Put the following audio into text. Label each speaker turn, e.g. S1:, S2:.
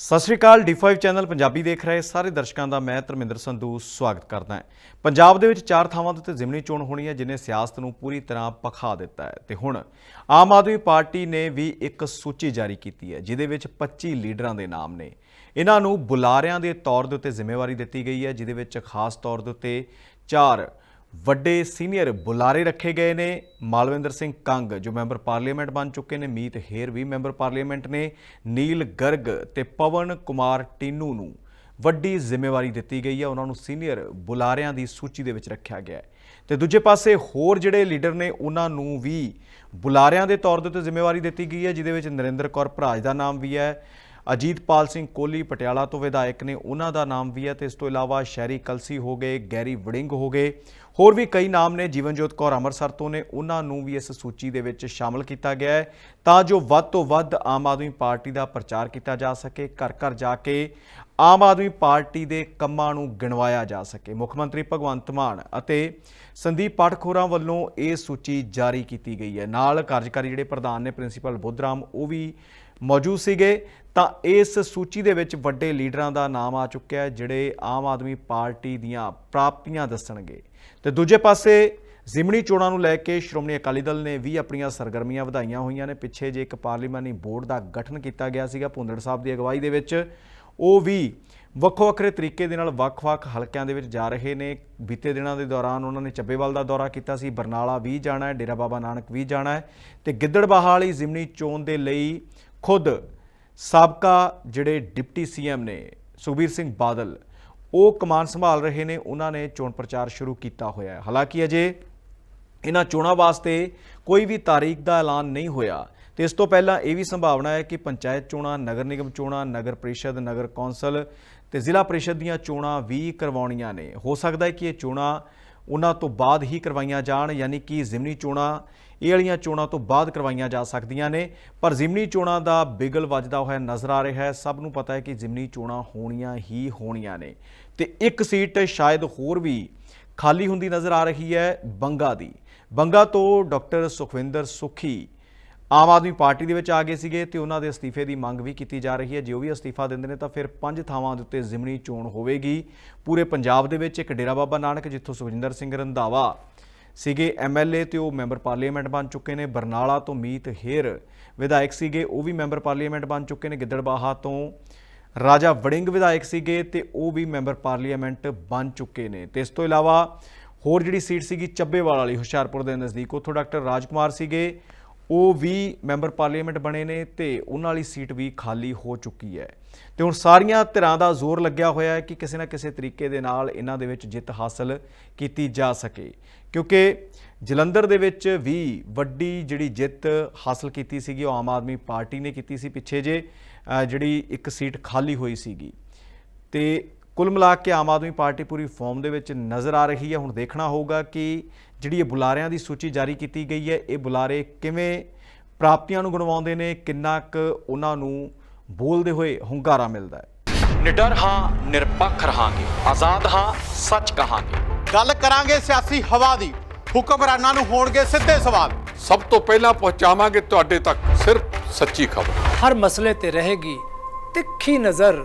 S1: ਸਤਿ ਸ਼੍ਰੀ ਅਕਾਲ D5 channel Punjabi ਦੇਖ ਰਹੇ ਸਾਰੇ ਦਰਸ਼ਕਾਂ ਦਾ ਮੈਂ ਧਰਮਿੰਦਰ ਸੰਧੂ ਸਵਾਗਤ ਕਰਦਾ ਹਾਂ। ਪੰਜਾਬ ਦੇ ਵਿੱਚ ਚਾਰ ਥਾਵਾਂ ਦੇ ਉੱਤੇ ਜ਼ਿਮਨੀ ਚੋਣ ਹੋਣੀ ਹੈ, ਜਿਨੇ ਸਿਆਸਤ ਨੂੰ ਪੂਰੀ ਤਰ੍ਹਾਂ ਪਖਾ ਦਿੱਤਾ ਹੈ। ਤੇ ਹੁਣ ਆਮ ਆਦਮੀ ਪਾਰਟੀ ਨੇ ਵੀ ਇੱਕ ਸੂਚੀ ਜਾਰੀ ਕੀਤੀ ਹੈ, ਜਿਹਦੇ ਵਿੱਚ 25 ਲੀਡਰਾਂ ਦੇ ਨਾਮ ਨੇ। ਇਹਨਾਂ ਨੂੰ ਬੁਲਾਰਿਆਂ ਦੇ ਤੌਰ ਦੇ ਉੱਤੇ ਜ਼ਿੰਮੇਵਾਰੀ ਦਿੱਤੀ ਗਈ ਹੈ, ਜਿਹਦੇ ਵਿੱਚ ਖਾਸ ਤੌਰ ਦੇ ਉੱਤੇ ਚਾਰ ਵੱਡੇ ਸੀਨੀਅਰ ਬੁਲਾਰੇ ਰੱਖੇ ਗਏ ਨੇ। ਮਾਲਵਿੰਦਰ ਸਿੰਘ ਕੰਗ ਜੋ ਮੈਂਬਰ ਪਾਰਲੀਮੈਂਟ ਬਣ ਚੁੱਕੇ ਨੇ, ਮੀਤ ਹੇਰ ਵੀ ਮੈਂਬਰ ਪਾਰਲੀਮੈਂਟ ਨੇ। ਨੀਲ ਗਰਗ ਤੇ ਪਵਨ ਕੁਮਾਰ ਟੀਨੂ ਨੂੰ ਵੱਡੀ ਜ਼ਿੰਮੇਵਾਰੀ ਦਿੱਤੀ ਗਈ ਹੈ। ਉਹਨਾਂ ਨੂੰ ਸੀਨੀਅਰ ਬੁਲਾਰਿਆਂ ਦੀ ਸੂਚੀ ਦੇ ਵਿੱਚ ਰੱਖਿਆ ਗਿਆ ਹੈ। ਤੇ ਦੂਜੇ ਪਾਸੇ ਹੋਰ ਜਿਹੜੇ ਲੀਡਰ ਨੇ, ਉਹਨਾਂ ਨੂੰ ਵੀ ਬੁਲਾਰਿਆਂ ਦੇ ਤੌਰ ਦੇ ਉੱਤੇ ਜ਼ਿੰਮੇਵਾਰੀ ਦਿੱਤੀ ਗਈ ਹੈ, ਜਿਹਦੇ ਵਿੱਚ ਨਰਿੰਦਰ ਕੌਰ ਭਰਾਜ ਦਾ ਨਾਮ ਵੀ ਹੈ। ਅਜੀਤਪਾਲ ਸਿੰਘ ਕੋਹਲੀ ਪਟਿਆਲਾ ਤੋਂ ਵਿਧਾਇਕ ਨੇ ਉਹਨਾਂ ਦਾ ਨਾਮ ਵੀ ਹੈ ਤੇ ਇਸ ਤੋਂ ਇਲਾਵਾ ਸ਼ਹਿਰੀ ਕਲਸੀ ਹੋ ਗਏ ਗੈਰੀ ਵੜਿੰਗ ਹੋ ਗਏ। ਹੋਰ ਵੀ ਕਈ ਨਾਮ ਨੇ, ਜੀਵਨਜੋਤ ਕੌਰ ਅੰਮ੍ਰਿਤਸਰ ਤੋਂ ਨੇ, ਉਹਨਾਂ ਨੂੰ ਵੀ ਇਸ ਸੂਚੀ ਦੇ ਵਿੱਚ ਸ਼ਾਮਲ ਕੀਤਾ ਗਿਆ ਹੈ ਤਾਂ ਜੋ ਵੱਧ ਤੋਂ ਵੱਧ ਆਮ ਆਦਮੀ ਪਾਰਟੀ ਦਾ ਪ੍ਰਚਾਰ ਕੀਤਾ ਜਾ ਸਕੇ, ਘਰ ਘਰ ਜਾ ਕੇ ਆਮ ਆਦਮੀ ਪਾਰਟੀ ਦੇ ਕੰਮਾਂ ਨੂੰ ਗਿਣਵਾਇਆ ਜਾ ਸਕੇ। ਮੁੱਖ ਮੰਤਰੀ ਭਗਵੰਤ ਮਾਨ ਅਤੇ ਸੰਦੀਪ ਪਾਠਖੋਰਾਂ ਵੱਲੋਂ ਇਹ ਸੂਚੀ ਜਾਰੀ ਕੀਤੀ ਗਈ ਹੈ। ਨਾਲ ਕਾਰਜਕਾਰੀ ਜਿਹੜੇ ਪ੍ਰਧਾਨ ਨੇ, ਪ੍ਰਿੰਸੀਪਲ ਬੁੱਧਰਾਮ, ਉਹ ਵੀ ਮੌਜੂਦ ਸੀਗੇ, ਤਾਂ ਇਸ ਸੂਚੀ ਦੇ ਵਿੱਚ ਵੱਡੇ ਲੀਡਰਾਂ ਦਾ ਨਾਮ ਆ ਚੁੱਕਿਆ ਹੈ, ਜਿਹੜੇ ਆਮ ਆਦਮੀ ਪਾਰਟੀ ਦੀਆਂ ਪ੍ਰਾਪਤੀਆਂ ਦੱਸਣਗੇ। ਤੇ ਦੂਜੇ ਪਾਸੇ ਜ਼ਿਮਣੀ ਚੋਣਾਂ ਨੂੰ ਲੈ ਕੇ ਸ਼੍ਰੋਮਣੀ ਅਕਾਲੀ ਦਲ ਨੇ ਵੀ ਆਪਣੀਆਂ ਸਰਗਰਮੀਆਂ ਵਧਾਈਆਂ ਹੋਈਆਂ ਨੇ। ਪਿੱਛੇ ਜੇ ਇੱਕ ਪਾਰਲੀਮਾਨੀ ਬੋਰਡ ਦਾ ਗਠਨ ਕੀਤਾ ਗਿਆ ਸੀਗਾ ਭੁੰਦੜ ਸਾਹਿਬ ਦੀ ਅਗਵਾਈ ਦੇ ਵਿੱਚ, ਉਹ ਵੀ ਵੱਖੋ ਵੱਖਰੇ ਤਰੀਕੇ ਦੇ ਨਾਲ ਵੱਖ-ਵੱਖ ਹਲਕਿਆਂ ਦੇ ਵਿੱਚ ਜਾ ਰਹੇ ਨੇ। ਬੀਤੇ ਦਿਨਾਂ ਦੇ ਦੌਰਾਨ ਉਹਨਾਂ ਨੇ ਚੱਬੇਵਾਲ ਦਾ ਦੌਰਾ ਕੀਤਾ ਸੀ, ਬਰਨਾਲਾ ਵੀ ਜਾਣਾ ਹੈ, ਡੇਰਾ ਬਾਬਾ ਨਾਨਕ ਵੀ ਜਾਣਾ ਹੈ। ਤੇ ਗਿੱਦੜਬਾਹਾ ਵਾਲੀ ਜ਼ਿਮਨੀ ਚੋਣ ਦੇ ਲਈ ਖੁਦ ਸਾਬਕਾ ਜਿਹੜੇ ਡਿਪਟੀ ਸੀਐਮ ਨੇ ਸੁਖਬੀਰ ਸਿੰਘ ਬਾਦਲ, ਉਹ ਕਮਾਨ ਸੰਭਾਲ ਰਹੇ ਨੇ, ਉਹਨਾਂ ਨੇ ਚੋਣ ਪ੍ਰਚਾਰ ਸ਼ੁਰੂ ਕੀਤਾ ਹੋਇਆ ਹੈ। ਹਾਲਾਂਕਿ ਅਜੇ ਇਹਨਾਂ ਚੋਣਾਂ ਵਾਸਤੇ ਕੋਈ ਵੀ ਤਾਰੀਖ ਦਾ ਐਲਾਨ ਨਹੀਂ ਹੋਇਆ, ਤੇ ਇਸ ਤੋਂ ਪਹਿਲਾਂ ਇਹ ਵੀ ਸੰਭਾਵਨਾ ਹੈ ਕਿ ਪੰਚਾਇਤ ਚੋਣਾਂ, ਨਗਰ ਨਿਗਮ ਚੋਣਾਂ, ਨਗਰ ਪ੍ਰੀਸ਼ਦ, ਨਗਰ ਕੌਂਸਲ ਤੇ ਜ਼ਿਲ੍ਹਾ ਪ੍ਰੀਸ਼ਦ ਦੀਆਂ ਚੋਣਾਂ ਵੀ ਕਰਵਾਉਣੀਆਂ ਨੇ। ਹੋ ਸਕਦਾ ਹੈ ਕਿ ਇਹ ਚੋਣਾਂ ਉਹਨਾਂ ਤੋਂ ਬਾਅਦ ਹੀ ਕਰਵਾਈਆਂ ਜਾਣ, ਯਾਨੀ ਕਿ ਜ਼ਿਮਨੀ ਚੋਣਾਂ, ਇਹ ਵਾਲੀਆਂ ਚੋਣਾਂ ਤੋਂ ਬਾਅਦ ਕਰਵਾਈਆਂ ਜਾ ਸਕਦੀਆਂ ਨੇ। ਪਰ ਜ਼ਿਮਨੀ ਚੋਣਾਂ ਦਾ ਬਿਗਲ ਵੱਜਦਾ ਹੋਇਆ ਨਜ਼ਰ ਆ ਰਿਹਾ ਹੈ। ਸਭ ਨੂੰ ਪਤਾ ਹੈ ਕਿ ਜ਼ਿਮਨੀ ਚੋਣਾਂ ਹੋਣੀਆਂ ਹੀ ਹੋਣੀਆਂ ਨੇ। ਤੇ ਇੱਕ ਸੀਟ ਸ਼ਾਇਦ ਹੋਰ ਵੀ ਖਾਲੀ ਹੁੰਦੀ ਨਜ਼ਰ ਆ ਰਹੀ ਹੈ ਬੰਗਾ ਦੀ। ਬੰਗਾ ਤੋਂ ਡਾਕਟਰ ਸੁਖਵਿੰਦਰ ਸੁਖੀ ਆਮ ਆਦਮੀ ਪਾਰਟੀ ਦੇ ਵਿੱਚ ਆ ਗਏ ਸੀਗੇ ਤੇ ਉਹਨਾਂ ਦੇ ਅਸਤੀਫੇ ਦੀ ਮੰਗ ਵੀ ਕੀਤੀ ਜਾ ਰਹੀ ਹੈ। ਜੇ ਉਹ ਵੀ ਅਸਤੀਫਾ ਦਿੰਦੇ ਨੇ ਤਾਂ ਫਿਰ ਪੰਜ ਥਾਵਾਂ ਦੇ ਉੱਤੇ ਜ਼ਿਮਨੀ ਚੋਣ ਹੋਵੇਗੀ। ਪੂਰੇ ਪੰਜਾਬ ਦੇ ਵਿੱਚ ਇੱਕ ਡੇਰਾ ਬਾਬਾ ਨਾਨਕ ਜਿੱਥੋਂ ਸੁਖਜਿੰਦਰ ਸਿੰਘ ਰੰਧਾਵਾ ਸੀਗੇ ਐਮਐਲਏ ਤੇ ਉਹ ਮੈਂਬਰ ਪਾਰਲੀਮੈਂਟ ਬਣ ਚੁੱਕੇ ਨੇ। ਬਰਨਾਲਾ ਤੋਂ ਮੀਤ ਹੇਰ ਵਿਧਾਇਕ ਸੀਗੇ, ਉਹ ਵੀ ਮੈਂਬਰ ਪਾਰਲੀਮੈਂਟ ਬਣ ਚੁੱਕੇ ਨੇ। ਗਿੱਦੜਬਾਹਾ ਤੋਂ ਰਾਜਾ ਵੜਿੰਗ ਵਿਧਾਇਕ ਸੀਗੇ ਤੇ ਉਹ ਵੀ ਮੈਂਬਰ ਪਾਰਲੀਮੈਂਟ ਬਣ ਚੁੱਕੇ ਨੇ। ਤੇ ਇਸ ਤੋਂ ਇਲਾਵਾ ਹੋਰ ਜਿਹੜੀ ਸੀਟ ਸੀਗੀ ਚੱਬੇਵਾਲ ਵਾਲੀ ਹੁਸ਼ਿਆਰਪੁਰ ਦੇ ਨਜ਼ਦੀਕ, ਉੱਥੋਂ ਡਾਕਟਰ ਰਾਜਕੁਮਾਰ ਸੀਗੇ। ਉਹ ਵੀ ਮੈਂਬਰ ਪਾਰਲੀਮੈਂਟ ਬਣੇ ਨੇ ਤੇ ਉਹਨਾਂ ਵਾਲੀ ਸੀਟ ਵੀ ਖਾਲੀ ਹੋ ਚੁੱਕੀ ਹੈ। ਤੇ ਹੁਣ ਸਾਰੀਆਂ ਧਿਰਾਂ ਦਾ ਜ਼ੋਰ ਲੱਗਿਆ ਹੋਇਆ ਹੈ ਕਿ ਕਿਸੇ ਨਾ ਕਿਸੇ ਤਰੀਕੇ ਦੇ ਨਾਲ ਇਹਨਾਂ ਦੇ ਵਿੱਚ ਜਿੱਤ ਹਾਸਲ ਕੀਤੀ ਜਾ ਸਕੇ। ਕਿਉਂਕਿ ਜਲੰਧਰ ਦੇ ਵਿੱਚ ਵੀ ਵੱਡੀ ਜਿਹੜੀ ਜਿੱਤ ਹਾਸਲ ਕੀਤੀ ਸੀਗੀ, ਉਹ ਆਮ ਆਦਮੀ ਪਾਰਟੀ ਨੇ ਕੀਤੀ ਸੀ ਪਿੱਛੇ ਜੇ ਜਿਹੜੀ ਇੱਕ ਸੀਟ ਖਾਲੀ ਹੋਈ ਸੀਗੀ। ਤੇ ਕੁੱਲ ਮਿਲਾ ਕੇ ਆਮ ਆਦਮੀ ਪਾਰਟੀ ਪੂਰੀ ਫਾਰਮ ਦੇ ਵਿੱਚ ਨਜ਼ਰ ਆ ਰਹੀ ਹੈ। ਹੁਣ ਦੇਖਣਾ ਹੋਊਗਾ ਕਿ ਜਿਹੜੀ ਇਹ ਬੁਲਾਰਿਆਂ ਦੀ ਸੂਚੀ ਜਾਰੀ ਕੀਤੀ ਗਈ ਹੈ ਇਹ ਬੁਲਾਰੇ ਕਿਵੇਂ ਪ੍ਰਾਪਤੀਆਂ ਨੂੰ ਗਣਵਾਉਂਦੇ ਨੇ ਕਿੰਨਾ ਕੁ ਉਹਨਾਂ ਨੂੰ ਬੋਲਦੇ ਹੋਏ ਹੁੰਗਾਰਾ ਮਿਲਦਾ ਹੈ।
S2: ਨਿਡਰ ਹਾਂ ਨਿਰਪੱਖ ਰਹਾਂਗੇ। ਆਜ਼ਾਦ ਹਾਂ ਸੱਚ ਕਹਾਂਗੇ।
S3: ਗੱਲ ਕਰਾਂਗੇ ਸਿਆਸੀ ਹਵਾ ਦੀ। ਹੁਕਮਰਾਨਾਂ ਨੂੰ ਹੋਣਗੇ ਸਿੱਧੇ ਸਵਾਲ।
S4: ਸਭ ਤੋਂ ਪਹਿਲਾਂ ਪਹੁੰਚਾਵਾਂਗੇ ਤੁਹਾਡੇ ਤੱਕ ਸਿਰਫ ਸੱਚੀ ਖਬਰ।
S5: ਹਰ ਮਸਲੇ ਤੇ ਰਹੇਗੀ ਤਿੱਖੀ ਨਜ਼ਰ।